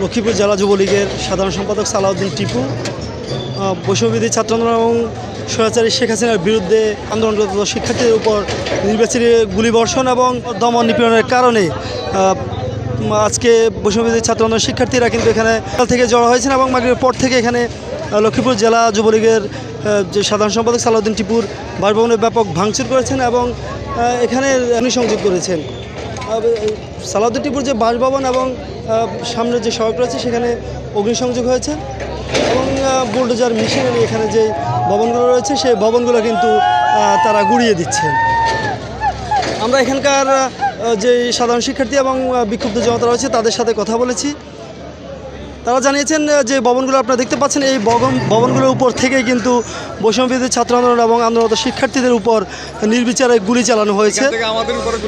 লক্ষ্মীপুর জেলা যুবলীগের সাধারণ সম্পাদক সালাউদ্দিন টিপু আহ, বৈষম্যবিধি ছাত্র এবং স্বৈরাচারী শেখ হাসিনার বিরুদ্ধে আন্দোলনরত শিক্ষার্থীদের উপর নির্বাচনী গুলিবর্ষণ এবং দমন নিপীড়নের কারণে আজকে বৈষম্যবিধি ছাত্র শিক্ষার্থীরা কিন্তু এখানে থেকে জড়ো হয়েছেন এবং মাগরিবের পর থেকে এখানে লক্ষ্মীপুর জেলা যুবলীগের যে সাধারণ সম্পাদক সালাউদ্দিন টিপুর বাসভবনে ব্যাপক ভাঙচুর করেছেন এবং এখানে সংযোগ করেছেন। সালাউদ্দিন টিপুর যে বাসভবন এবং সামনে যে সড়ক রয়েছে সেখানে অগ্নিসংযোগ হয়েছে এবং বুলডোজার মেশিন এনে এখানে যে ভবনগুলো রয়েছে সেই ভবনগুলো কিন্তু তারা গুড়িয়ে দিচ্ছেন আমরা এখানকার যে সাধারণ শিক্ষার্থী এবং বিক্ষুব্ধ জনতা রয়েছে তাদের সাথে কথা বলেছি। তারা জানিয়েছেন যে ভবনগুলো আপনারা দেখতে পাচ্ছেন, এই ভবন ভবনগুলোর উপর থেকেই কিন্তু বৈষম্যবিধি ছাত্র আন্দোলন এবং আন্দোলনরত শিক্ষার্থীদের উপর নির্বিচারে গুলি চালানো হয়েছে। আমাদের উপরে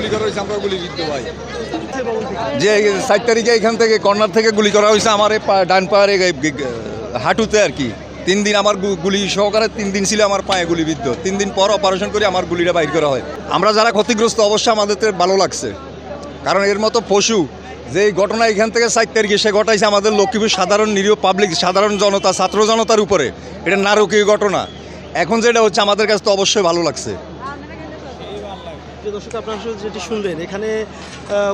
যে সাত তারিখে এখান থেকে কর্নার থেকে গুলি করা হয়েছে, আমার ডান গে- হাঁটুতে আর কি। তিন দিন আমার গুলি সহকারে তিন দিন ছিল আমার পায়ে গুলি বিদ্ধ তিন দিন পর অপারেশন করে আমার গুলিটা বাইর করা হয়। আমরা যারা ক্ষতিগ্রস্ত, অবশ্যই আমাদের ভালো লাগছে। কারণ এর মতো পশু যে ঘটনা এখান থেকে সাত তারিখে সে ঘটাইছে আমাদের লক্ষ্মীপুর সাধারণ নিরীহ পাবলিক সাধারণ জনতা, ছাত্র জনতার উপরে। এটা নারকীয় ঘটনা। এখন যেটা হচ্ছে, আমাদের কাছে তো অবশ্যই ভালো লাগছে। যে দর্শক আপনারা যেটি শুনলেন এখানে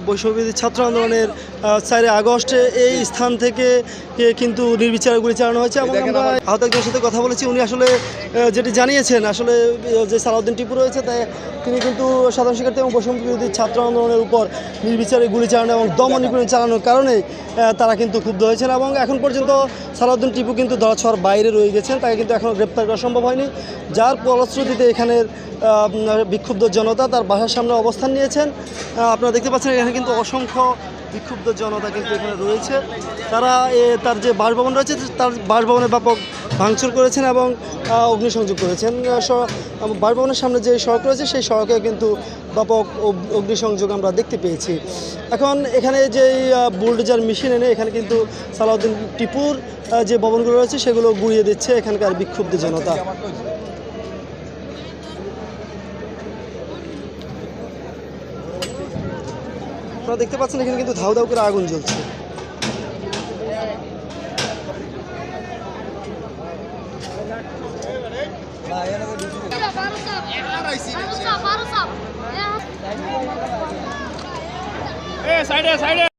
বৈষম্যবিধি ছাত্র আন্দোলনের চারে আগস্টে এই স্থান থেকে কিন্তু নির্বিচারে গুলি চালানো হয়েছে এবং আমরা আহত একজনের সাথে কথা বলেছি। উনি আসলে যেটি জানিয়েছেন আসলে যে সালাউদ্দিন টিপু রয়েছে তাই তিনি কিন্তু সাধারণ শিক্ষার্থী এবং বৈষম্যবিরোধী ছাত্র আন্দোলনের উপর নির্বিচারে গুলি চালানো এবং দমন নিপীড়ন চালানোর কারণে তারা কিন্তু ক্ষুব্ধ হয়েছেন এবং এখন পর্যন্ত সালাউদ্দিন টিপু কিন্তু দরাছর বাইরে রয়ে গেছেন। তাকে কিন্তু এখনও গ্রেপ্তার করা সম্ভব হয়নি। যার ফলশ্রুতিতে এখানের বিক্ষুব্ধ জনতা তার বাসার সামনে অবস্থান নিয়েছেন। আপনারা দেখতে পাচ্ছেন এখানে কিন্তু অসংখ্য বিক্ষুব্ধ জনতা কিন্তু এখানে রয়েছে। তারা তার যে বাসভবন রয়েছে, তার বাসভবনের ব্যাপক ভাঙচুর করেছেন এবং অগ্নিসংযোগ করেছেন। বাসভবনের সামনে যে সড়ক রয়েছে, সেই সড়কে কিন্তু ব্যাপক অগ- অগ্নিসংযোগ আমরা দেখতে পেয়েছি। এখন এখানে যে বুলডোজার মেশিন এনে এখানে কিন্তু সালাউদ্দিন টিপুর যে ভবনগুলো রয়েছে, সেগুলো গুড়িয়ে দিচ্ছে এখানকার বিক্ষুব্ধ জনতা। আপনারা দেখতে পাচ্ছেন এখানে কিন্তু ধাউ ধাউ করে আগুন জ্বলছে। সাইডে সাইডে।